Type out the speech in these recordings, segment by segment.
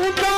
Uta!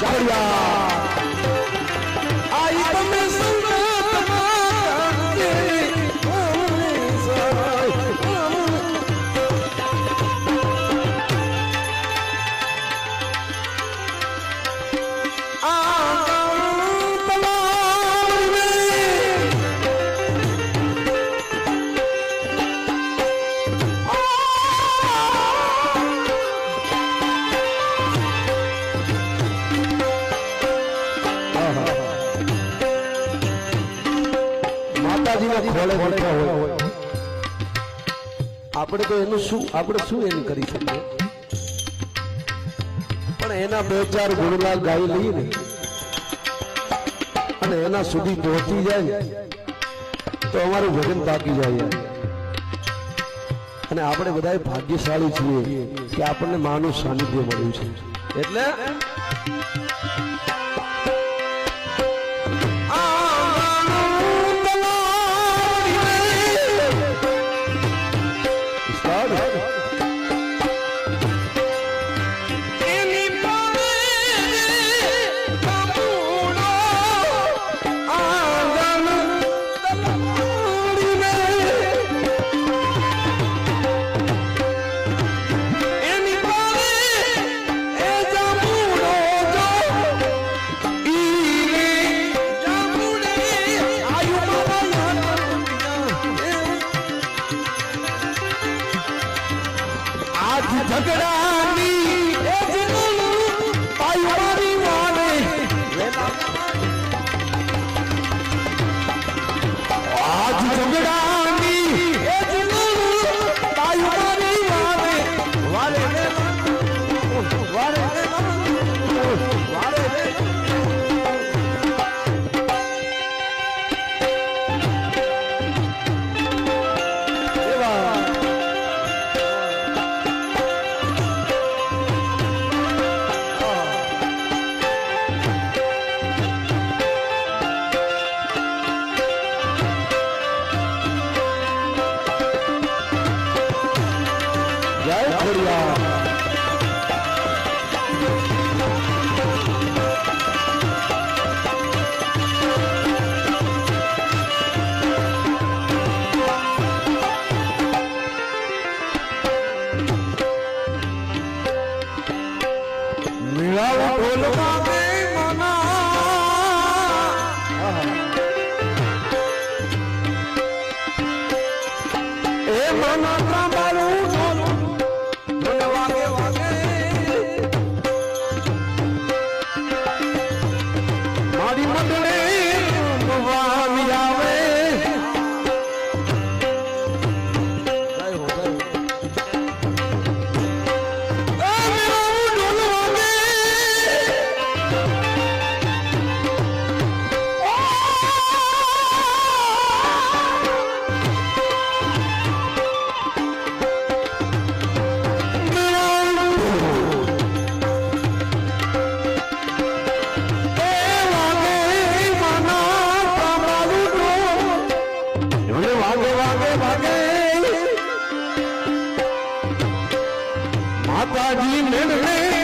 જય ખોળે બેઠા હોય આપણે તો એનું શું આપણે શું એનું કરી શકીએ? પણ એના બે ચાર ગુણલાલ ગાઈ લઈએ ને અને એના સુધી પહોંચી જાય તો અમારું ભજન પાકી જાય અને આપણે બધા ભાગ્યશાળી છીએ કે આપણને માનું સાનિધ્ય મળ્યું છે. એટલે મેળાઓ ઢોલમાં માતાજી મેળવે.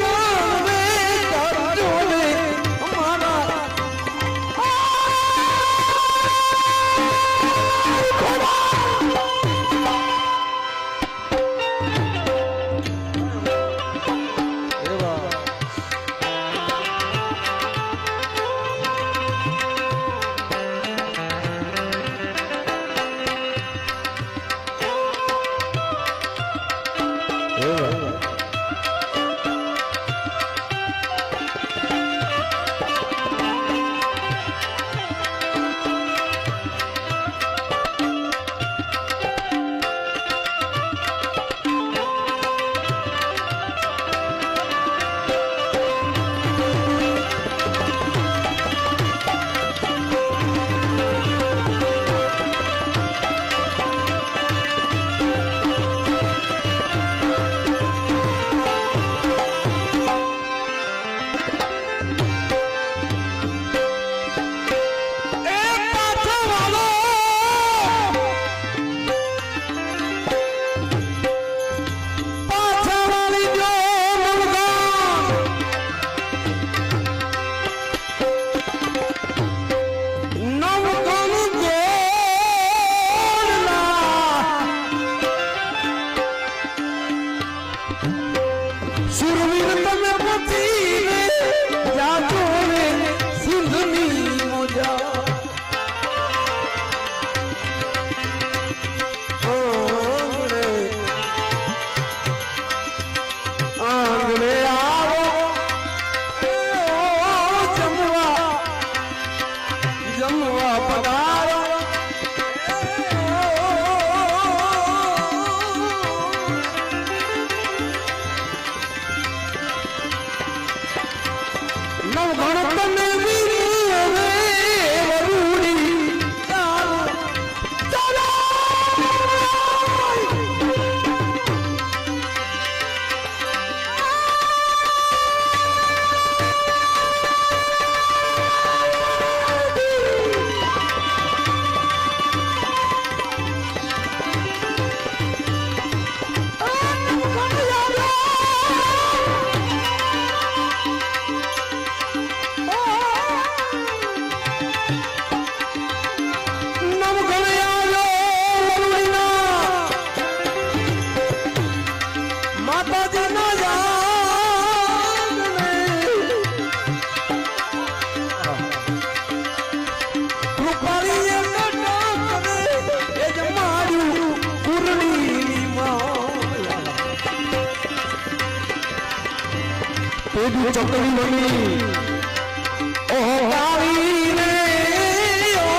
नवघण में એવી ચકડી બની ઓહો કાળી રે ઓ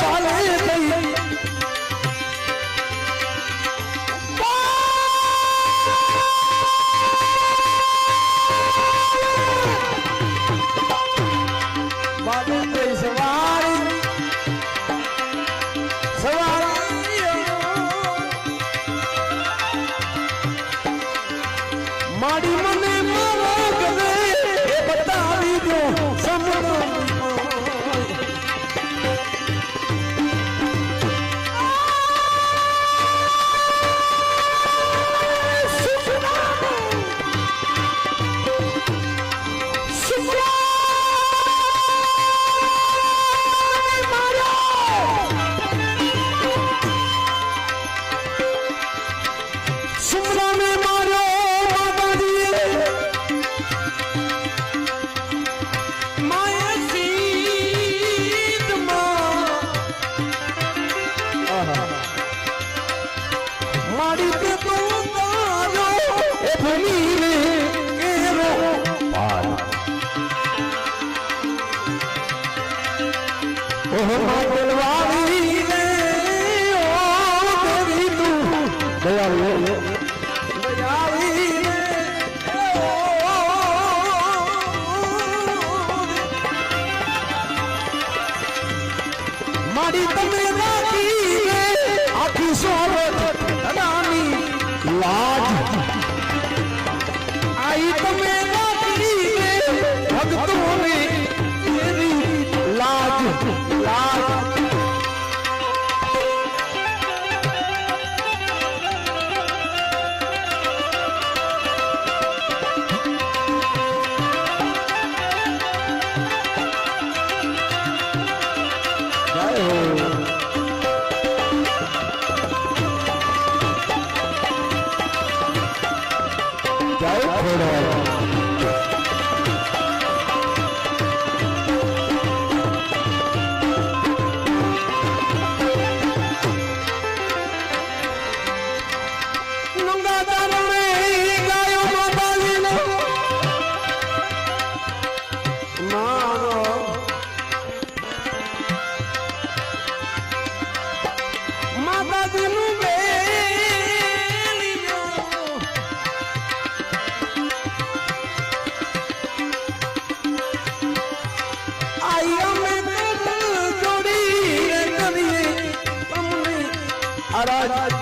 પાલે થઈ. મારે થઈ સવારી સવારી માડી દયાળીઓ મારી તમે આખી સોબત આઈ તમે ભગતોને લાજ મહારાજ.